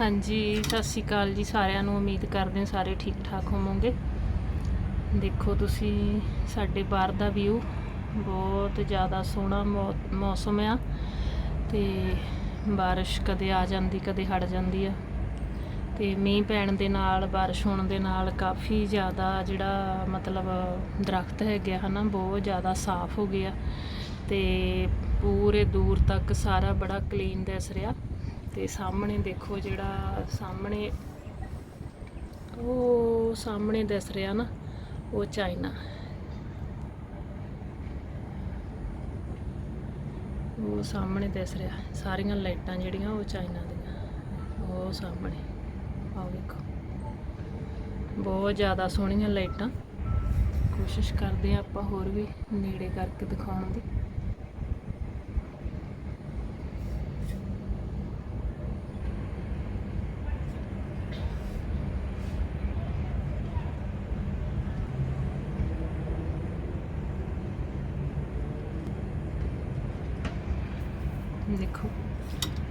ਹਾਂਜੀ, ਸਤਿ ਸ਼੍ਰੀ ਅਕਾਲ ਜੀ ਸਾਰਿਆਂ ਨੂੰ। ਉਮੀਦ ਕਰਦੇ ਹਾਂ ਸਾਰੇ ਠੀਕ ਠਾਕ ਹੋਵੋਗੇ। ਦੇਖੋ ਤੁਸੀਂ, ਸਾਡੇ ਬਾਹਰ ਦਾ ਵਿਊ ਬਹੁਤ ਜ਼ਿਆਦਾ ਸੋਹਣਾ ਮੌ- ਮੌਸਮ ਆ ਤੇ ਬਾਰਿਸ਼ ਕਦੇ ਆ ਜਾਂਦੀ, ਕਦੇ ਹਟ ਜਾਂਦੀ ਆ। ਤੇ ਮੀਂਹ ਪੈਣ ਦੇ ਨਾਲ, ਬਾਰਿਸ਼ ਹੋਣ ਦੇ ਨਾਲ ਕਾਫੀ ਜ਼ਿਆਦਾ ਜਿਹੜਾ ਮਤਲਬ ਦਰਖਤ ਹੈਗੇ ਆ ਹਨਾ, ਬਹੁਤ ਜ਼ਿਆਦਾ ਸਾਫ਼ ਹੋ ਗਿਆ ਤੇ ਪੂਰੇ ਦੂਰ ਤੱਕ ਸਾਰਾ ਬੜਾ ਕਲੀਨ ਦਿਸ ਰਿਹਾ। ਤੇ ਸਾਹਮਣੇ ਦੇਖੋ ਜਿਹੜਾ ਸਾਹਮਣੇ, ਉਹ ਸਾਹਮਣੇ ਦਿਸ ਰਿਹਾ ਨਾ, ਉਹ ਚਾਈਨਾ। ਉਹ ਸਾਹਮਣੇ ਦਿਸ ਰਿਹਾ, ਸਾਰੀਆਂ ਲਾਈਟਾਂ ਜਿਹੜੀਆਂ ਉਹ ਚਾਈਨਾ ਦੀਆਂ, ਉਹ ਸਾਹਮਣੇ। ਆਓ ਵੇਖੋ ਬਹੁਤ ਜ਼ਿਆਦਾ ਸੋਹਣੀਆਂ ਲਾਈਟਾਂ। ਕੋਸ਼ਿਸ਼ ਕਰਦੇ ਆ ਆਪਾਂ ਹੋਰ ਵੀ ਨੇੜੇ ਕਰਕੇ ਦਿਖਾਉਣ ਦੀ। ਦੇਖੋ,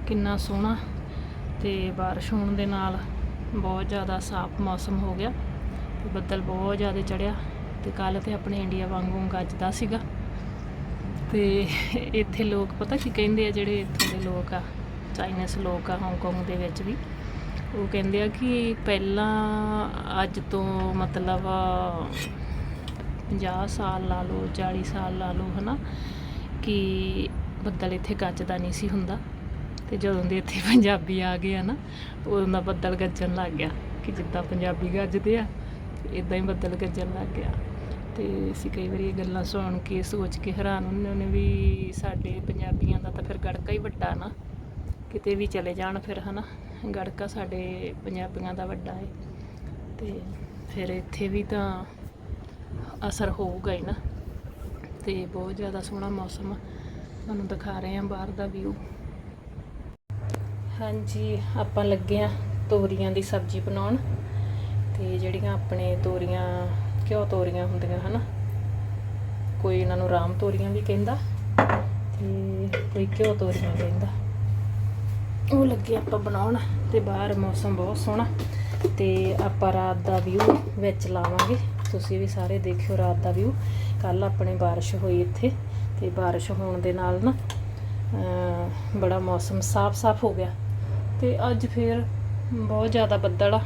ਕਿੰਨਾ ਸੋਹਣਾ ਤੇ ਬਾਰਿਸ਼ ਹੋਣ ਦੇ ਨਾਲ ਬਹੁਤ ਜ਼ਿਆਦਾ ਸਾਫ਼ ਮੌਸਮ ਹੋ ਗਿਆ ਤੇ ਬੱਦਲ ਬਹੁਤ ਜ਼ਿਆਦਾ ਚੜਿਆ ਤੇ ਕੱਲ ਤੇ ਆਪਣੇ ਇੰਡੀਆ ਵਾਂਗੂ ਗੱਜਦਾ ਸੀਗਾ। ਤੇ ਇੱਥੇ ਲੋਕ ਪਤਾ ਕੀ ਕਹਿੰਦੇ ਆ, ਜਿਹੜੇ ਇੱਥੋਂ ਦੇ ਲੋਕ ਆ, ਚਾਈਨੀਜ਼ ਲੋਕ ਆ, ਹਾਂਗਕਾਂਗ ਦੇ ਵਿੱਚ ਵੀ, ਉਹ ਕਹਿੰਦੇ ਆ ਕਿ ਪਹਿਲਾਂ ਅੱਜ ਤੋਂ ਮਤਲਬ 50 ਸਾਲ ਲਾ ਲਓ 40 ਸਾਲ ਲਾ ਲਓ, ਹਨਾ, ਕਿ ਬੱਦਲ ਇੱਥੇ ਗੱਜਦਾ ਨਹੀਂ ਸੀ ਹੁੰਦਾ। ਤੇ ਜਦੋਂ ਦੇ ਇੱਥੇ ਪੰਜਾਬੀ ਆ ਗਏ ਆ ਨਾ, ਉਦੋਂ ਦਾ ਬੱਦਲ ਗੱਜਣ ਲੱਗ ਗਿਆ ਕਿ ਜਿੱਦਾਂ ਪੰਜਾਬੀ ਗੱਜਦੇ ਆ ਇਦਾਂ ਹੀ ਬੱਦਲ ਗੱਜਣ ਲੱਗ ਗਿਆ। ਤੇ ਅਸੀਂ ਕਈ ਵਾਰੀ ਇਹ ਗੱਲਾਂ ਸੁਣ ਕੇ, ਸੋਚ ਕੇ ਹੈਰਾਨ ਹੁੰਦੇ ਹੁੰਦੇ ਵੀ ਸਾਡੇ ਪੰਜਾਬੀਆਂ ਦਾ ਤਾਂ ਫਿਰ ਗੜਕਾ ਹੀ ਵੱਡਾ ਨਾ। ਕਿਤੇ ਵੀ ਚਲੇ ਜਾਣ ਫਿਰ ਹਨਾ, ਗੜਕਾ ਸਾਡੇ ਪੰਜਾਬੀਆਂ ਦਾ ਵੱਡਾ ਹੈ ਤੇ ਫਿਰ ਇੱਥੇ ਵੀ ਤਾਂ ਅਸਰ ਹੋਊਗਾ ਹੀ ਨਾ। ਤੇ ਬਹੁਤ ਜ਼ਿਆਦਾ ਸੋਹਣਾ ਮੌਸਮ ਆ। ਤੁਹਾਨੂੰ ਦਿਖਾ ਰਹੇ ਹਾਂ ਬਾਹਰ ਦਾ ਵਿਊ ਹਾਂਜੀ, ਆਪਾਂ ਲੱਗੇ ਆ ਤੋਰੀਆਂ ਦੀ ਸਬਜ਼ੀ ਬਣਾਉਣ। ਤੇ ਜਿਹੜੀਆਂ ਆਪਣੇ ਤੋਰੀਆਂ, ਘਿਓ ਤੋਰੀਆਂ ਹੁੰਦੀਆਂ, ਹਨਾ? ਕੋਈ ਇਹਨਾਂ ਨੂੰ ਰਾਮ ਤੋਰੀਆਂ ਵੀ ਕਹਿੰਦਾ ਤੇ ਕੋਈ ਘਿਓ ਤੋਰੀਆਂ ਕਹਿੰਦਾ। ਉਹ ਲੱਗੇ ਆਪਾਂ ਬਣਾਉਣ ਤੇ ਬਾਹਰ ਮੌਸਮ ਬਹੁਤ ਸੋਹਣਾ। ਤੇ ਆਪਾਂ ਰਾਤ ਦਾ ਵਿਊ ਵਿੱਚ ਲਾਵਾਂਗੇ। ਤੁਸੀਂ ਵੀ ਸਾਰੇ ਦੇਖਿਓ ਰਾਤ ਦਾ ਵਿਊ ਕੱਲ ਆਪਣੇ ਬਾਰਿਸ਼ ਹੋਈ ਇੱਥੇ। ਤੇ ਬਾਰਿਸ਼ ਹੋਣ ਦੇ ਨਾਲ ਨਾ ਬੜਾ ਮੌਸਮ ਸਾਫ਼-ਸਾਫ਼ ਹੋ ਗਿਆ। ਤੇ ਅੱਜ ਫੇਰ ਬਹੁਤ ਜ਼ਿਆਦਾ ਬੱਦਲ ਆ।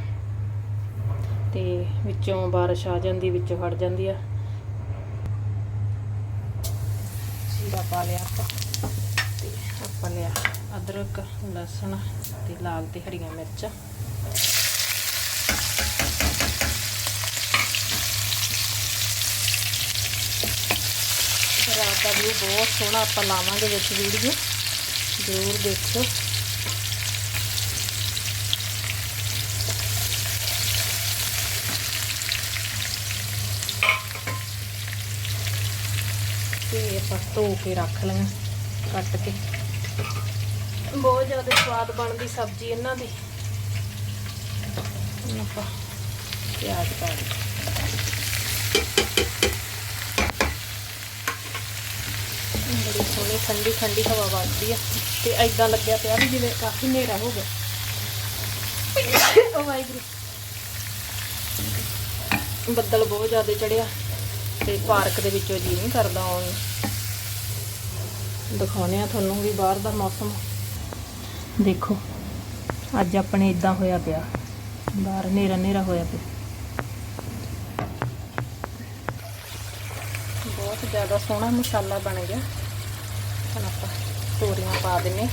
ਤੇ ਵਿੱਚੋਂ ਬਾਰਿਸ਼ ਆ ਜਾਂਦੀ, ਵਿੱਚੋਂ ਹਟ ਜਾਂਦੀ ਆ। ਜੀਰਾ ਪਾ ਲਿਆ ਆਪਾਂ। ਤੇ ਆਪਾਂ ਲਿਆ ਅਦਰਕ, ਲਸਣ ਤੇ ਲਾਲ ਤੇ ਹਰੀਆਂ ਮਿਰਚਾਂ। ਰਾਤ ਦਾ ਵੀ ਬਹੁਤ ਸੋਹਣਾ ਆਪਾਂ ਲਾਵਾਂਗੇ ਵਿੱਚ ਵੀਡੀਓ। ਜ਼ਰੂਰ ਦੇਖਿਓ। ਤੇ ਆਪਾਂ ਧੋ ਕੇ ਰੱਖ ਲਿਆ ਕੱਟ ਕੇ। ਬਹੁਤ ਜ਼ਿਆਦਾ ਸਵਾਦ ਬਣਦੀ ਸਬਜ਼ੀ ਇਹਨਾਂ ਦੀ। ਆਪਾਂ ਪਿਆਜ਼ ਪਾ ਦੇ ਬੜੀ ਸੋਹਣੀ, ਠੰਡੀ ਠੰਡੀ ਹਵਾ ਵੱਜਦੀ ਆ। ਤੇ ਐਦਾਂ ਲੱਗਿਆ ਪਿਆ ਵੀ ਜਿਵੇਂ ਕਾਫੀ ਹਨੇਰਾ ਹੋ ਗਿਆ। ਓ ਵਾਹਿਗੁਰੂ। ਬੱਦਲ ਬਹੁਤ ਜ਼ਿਆਦਾ ਚੜਿਆ ਤੇ ਪਾਰਕ ਦੇ ਵਿੱਚੋਂ ਜੀ ਨਹੀਂ ਕਰਦਾ ਆਉਣ ਦਿਖਾਉਣੇ ਆ ਤੁਹਾਨੂੰ ਵੀ ਬਾਹਰ ਦਾ ਮੌਸਮ। ਦੇਖੋ, ਅੱਜ ਆਪਣੇ ਇਦਾਂ ਹੋਇਆ ਪਿਆ। ਬਾਹਰ ਹਨੇਰਾ ਹਨੇਰਾ ਹੋਇਆ ਪਿਆ। ਬਹੁਤ ਜ਼ਿਆਦਾ ਸੋਹਣਾ ਮਸਾਲਾ ਬਣ ਗਿਆ। ਹੁਣ ਆਪਾਂ ਤੋਰੀਆਂ ਪਾ ਦਿੰਨੇ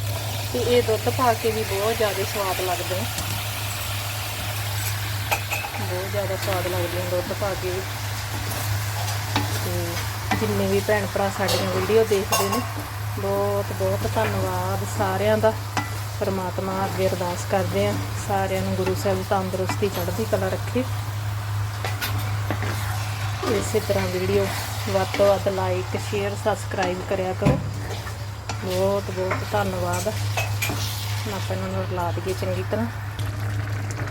ਤੇ ਇਹ ਦੁੱਧ ਪਾ ਕੇ ਵੀ ਬਹੁਤ ਜ਼ਿਆਦਾ ਸਵਾਦ ਲੱਗਦਾ ਬਹੁਤ ਜ਼ਿਆਦਾ ਸਵਾਦ ਲੱਗਦੇ ਆ ਦੁੱਧ ਪਾ ਕੇ ਵੀ। ਤੇ ਜਿੰਨੇ ਵੀ ਭੈਣ ਭਰਾ ਸਾਡੀਆਂ ਵੀਡੀਓ ਦੇਖਦੇ ਨੇ, ਬਹੁਤ ਬਹੁਤ ਧੰਨਵਾਦ ਸਾਰਿਆਂ ਦਾ। ਪਰਮਾਤਮਾ ਅੱਗੇ ਅਰਦਾਸ ਕਰਦੇ ਆ। ਸਾਰਿਆਂ ਨੂੰ ਗੁਰੂ ਸਾਹਿਬ ਤੰਦਰੁਸਤੀ, ਚੜ੍ਹਦੀ ਕਲਾ ਰੱਖੇ। ਇਸੇ ਤਰ੍ਹਾਂ ਵੀਡੀਓ ਵੱਧ ਤੋਂ ਵੱਧ ਲਾਈਕ ਸ਼ੇਅਰ ਸਬਸਕ੍ਰਾਈਬ ਕਰਿਆ ਕਰੋ। ਬਹੁਤ ਬਹੁਤ ਧੰਨਵਾਦ। ਆਪਾਂ ਇਹਨਾਂ ਨੂੰ ਰਲਾ ਦਈਏ ਚੰਗੀ ਤਰ੍ਹਾਂ।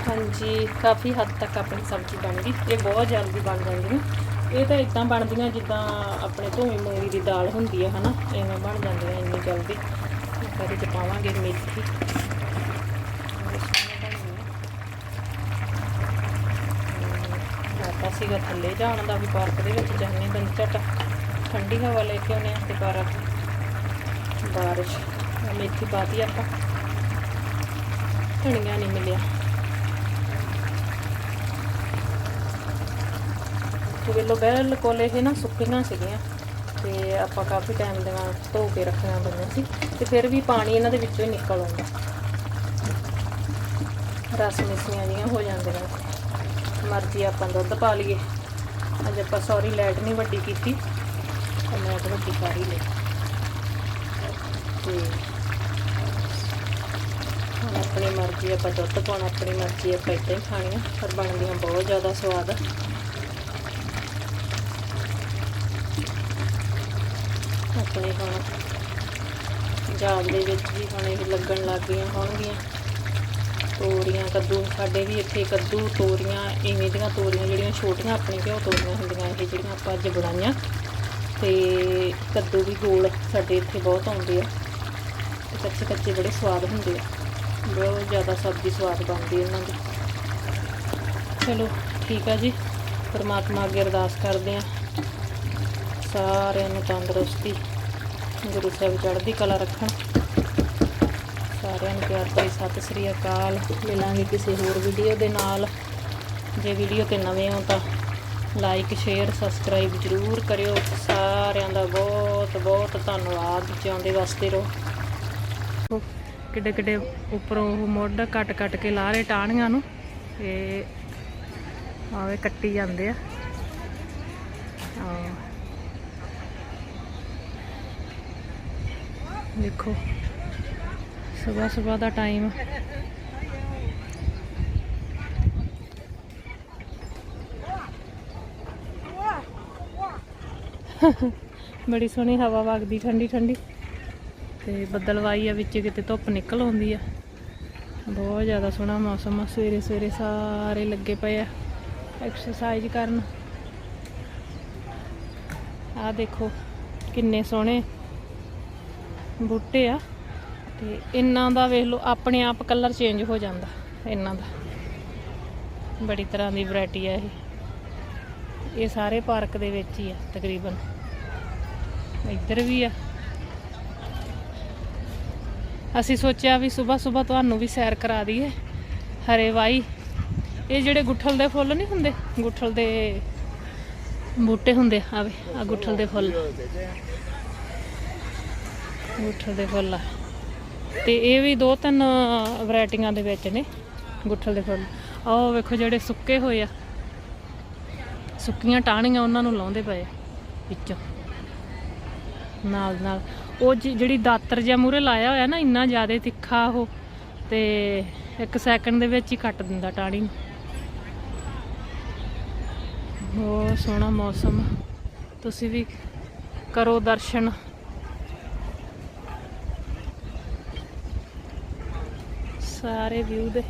ਹਾਂਜੀ, ਕਾਫੀ ਹੱਦ ਤੱਕ ਆਪਣੀ ਸਬਜ਼ੀ ਬਣ ਗਈ। ਇਹ ਬਹੁਤ ਜਲਦੀ ਬਣ ਜਾਂਦੀ ਹੈ। ਇਹ ਤਾਂ ਇਦਾਂ ਬਣਦੀਆਂ ਜਿੱਦਾਂ ਆਪਣੇ ਧੂਮੀ ਮੂੰਗੀ ਦੀ ਦਾਲ ਹੁੰਦੀ ਹੈ, ਹਨਾ? ਐਵੇਂ ਬਣ ਜਾਂਦੀਆਂ ਇੰਨੀ ਜਲਦੀ। ਆਪਾਂ ਇਹਦੇ ਚ ਪਾਵਾਂਗੇ ਮੇਥੀ। ਬਹੁਤ ਸੋਹਣਾ ਸੀਗਾ ਥੱਲੇ ਜਾਣ ਦਾ ਵੀ ਪਾਰਕ ਦੇ ਵਿੱਚ ਜਾਂਦੇ ਦਿਨ ਝਟ। ਠੰਡੀ ਹਵਾ ਲੈ ਕੇ ਆਉਨੇ ਆ ਤੇ ਪਰ ਬਾਰਿਸ਼। ਆਹ ਮੇਥੀ ਪਾਤੀ ਆਪਾਂ। ਧਨੀਆ ਨਹੀਂ ਮਿਲਿਆ। ਤੇ ਵੇਲੋ ਬਿਲਕੁਲ ਇਹ ਨਾ ਸੁੱਕੀਆਂ ਸੀਗੀਆਂ। ਤੇ ਆਪਾਂ ਕਾਫੀ ਟਾਈਮ ਦੇ ਨਾਲ ਧੋ ਕੇ ਰੱਖਣਾ ਪਈਆਂ ਸੀ। ਤੇ ਫਿਰ ਵੀ ਪਾਣੀ ਇਹਨਾਂ ਦੇ ਵਿੱਚੋਂ ਹੀ ਨਿਕਲ ਆਉਂਦਾ। ਰਸ ਮਿਸੀਆਂ ਜੀਆਂ ਹੋ ਜਾਂਦੀਆਂ। ਮਰਜ਼ੀ ਆਪਾਂ ਦੁੱਧ ਪਾ ਲਈਏ। ਅੱਜ ਆਪਾਂ ਸੌਰੀ ਲਾਈਟ ਨਹੀਂ ਵੱਡੀ ਕੀਤੀ। ਤੇ ਮੈਂ ਵੱਡੀ ਕਰ ਹੀ ਲਈ। ਤੇ ਹੁਣ ਆਪਣੀ ਮਰਜ਼ੀ ਆਪਾਂ ਦੁੱਧ ਪਾਉਣਾ, ਆਪਣੀ ਮਰਜ਼ੀ ਆਪਾਂ ਇੱਦਾਂ ਹੀ ਖਾਣੀਆਂ, ਪਰ ਬਣਦੀਆਂ ਬਹੁਤ ਜ਼ਿਆਦਾ ਸਵਾਦ ਆ। ਆਪਣੇ ਹੁਣ ਜਾਲ ਦੇ ਵਿੱਚ ਵੀ ਹੁਣ ਇਹ ਲੱਗਣ ਲੱਗ ਗਈਆਂ ਹੋਣਗੀਆਂ। ਤੋਰੀਆਂ, ਕੱਦੂ, ਸਾਡੇ ਵੀ ਇੱਥੇ ਕੱਦੂ, ਤੋਰੀਆਂ, ਇਵੇਂ ਦੀਆਂ ਤੋਰੀਆਂ ਜਿਹੜੀਆਂ ਛੋਟੀਆਂ ਆਪਣੇ ਘਿਓ ਤੋਰੀਆਂ ਹੁੰਦੀਆਂ, ਇਹ ਜਿਹੜੀਆਂ ਆਪਾਂ ਅੱਜ ਬਣਾਈਆਂ। ਤੇ ਕੱਦੂ ਵੀ ਗੋਲ ਸਾਡੇ ਇੱਥੇ ਬਹੁਤ ਆਉਂਦੇ ਆ। ਕੱਚੇ ਕੱਚੇ ਬੜੇ ਸਵਾਦ ਹੁੰਦੇ ਆ। ਬਹੁਤ ਜ਼ਿਆਦਾ ਸਬਜ਼ੀ ਸਵਾਦ ਬਣਦੀ ਇਹਨਾਂ ਦੀ। ਚਲੋ, ਠੀਕ ਆ ਜੀ। ਪਰਮਾਤਮਾ ਅੱਗੇ ਅਰਦਾਸ ਕਰਦੇ ਆ। ਸਾਰਿਆਂ ਨੂੰ ਤੰਦਰੁਸਤੀ, ਗੁਰੂ ਸਾਹਿਬ ਚੜ੍ਹਦੀ ਕਲਾ ਰੱਖਣ। ਸਾਰਿਆਂ ਨੂੰ ਪਿਆਰ ਭਰੀ ਸਤਿ ਸ੍ਰੀ ਅਕਾਲ। ਮਿਲਾਂਗੇ ਕਿਸੇ ਹੋਰ ਵੀਡੀਓ ਦੇ ਨਾਲ। ਜੇ ਵੀਡੀਓ ਤੇ ਨਵੇਂ ਹੋ ਤਾਂ ਲਾਈਕ, ਸ਼ੇਅਰ, ਸਬਸਕ੍ਰਾਈਬ ਜਰੂਰ ਕਰਿਓ। ਸਾਰਿਆਂ ਦਾ ਬਹੁਤ ਬਹੁਤ ਧੰਨਵਾਦ। ਜਿਉਂਦੇ ਵਾਸਤੇ ਰਹੋ। ਕਿੱਡੇ ਕਿੱਡੇ ਉੱਪਰੋਂ ਉਹ ਮੁੱਢ ਕੱਟ ਕੱਟ ਕੇ ਲਾ ਰਹੇ ਟਾਹਣੀਆਂ ਨੂੰ। ਤੇ ਆਵੇ ਕੱਟੀ ਜਾਂਦੇ ਆ। ਦੇਖੋ, ਸਵੇਰ ਸਵੇਰ ਦਾ ਟਾਈਮ ਬੜੀ ਸੋਹਣੀ ਹਵਾ ਵਗਦੀ, ਠੰਡੀ ਠੰਡੀ। ਤੇ ਬੱਦਲਵਾਈ ਆ, ਵਿੱਚ ਕਿਤੇ ਧੁੱਪ ਨਿਕਲ ਆਉਂਦੀ ਆ। ਬਹੁਤ ਜ਼ਿਆਦਾ ਸੋਹਣਾ ਮੌਸਮ ਆ, ਸਵੇਰੇ ਸਵੇਰੇ ਸਾਰੇ ਲੱਗੇ ਪਏ ਆ ਐਕਸਰਸਾਈਜ਼ ਕਰਨ। ਆ ਦੇਖੋ ਕਿੰਨੇ ਸੋਹਣੇ ਬੂਟੇ ਆ ਤੇ ਇਹਨਾਂ ਦਾ ਵੇਖ ਲਓ, ਆਪਣੇ ਆਪ ਕਲਰ ਚੇਂਜ ਹੋ ਜਾਂਦਾ ਇਹਨਾਂ ਦਾ। ਬੜੀ ਤਰ੍ਹਾਂ ਦੀ ਵੈਰਾਈਟੀ ਆ ਇਹ। ਇਹ ਸਾਰੇ ਪਾਰਕ ਦੇ ਵਿੱਚ ਹੀ ਆ ਤਕਰੀਬਨ। ਇੱਧਰ ਵੀ ਆ। ਅਸੀਂ ਸੋਚਿਆ ਵੀ ਸਵੇਰ ਸਵੇਰ ਤੁਹਾਨੂੰ ਵੀ ਸੈਰ ਕਰਾ ਦਈਏ। ਹਰੇ ਵਾਈ, ਇਹ ਜਿਹੜੇ ਗੁੱਠਲ ਦੇ ਫੁੱਲ ਨਹੀਂ ਹੁੰਦੇ? ਗੁੱਠਲ ਦੇ ਬੂਟੇ ਹੁੰਦੇ, ਆਵੇ ਆ ਗੁੱਠਲ ਦੇ ਫੁੱਲ। ਗੁੱਠਲ ਦੇ ਫੁੱਲ ਆ। ਤੇ ਇਹ ਵੀ ਦੋ ਤਿੰਨ ਵੈਰਾਈਟੀਆਂ ਦੇ ਵਿੱਚ ਨੇ, ਗੁੱਠਲ ਦੇ ਫੁੱਲ। ਆਹ ਵੇਖੋ ਜਿਹੜੇ ਸੁੱਕੇ ਹੋਏ ਆ। ਸੁੱਕੀਆਂ ਟਾਹਣੀਆਂ ਉਹਨਾਂ ਨੂੰ ਲਾਉਂਦੇ ਪਏ ਆ, ਵਿੱਚੋਂ। ਨਾਲ ਨਾਲ। ਉਹ ਜਿਹੜੀ ਦਾਤਰ ਜਿਹਾ ਮੂਰੇ ਲਾਇਆ ਹੋਇਆ ਨਾ, ਇੰਨਾ ਜ਼ਿਆਦਾ ਤਿੱਖਾ ਉਹ, ਤੇ ਇੱਕ ਸੈਕਿੰਡ ਦੇ ਵਿੱਚ ਹੀ ਕੱਟ ਦਿੰਦਾ ਟਾਹਣੀ ਨੂੰ। ਬਹੁਤ ਸੋਹਣਾ ਮੌਸਮ। ਤੁਸੀਂ ਵੀ ਕਰੋ ਦਰਸ਼ਨ। ਸਾਰੇ ਵਿਊ ਦੇ।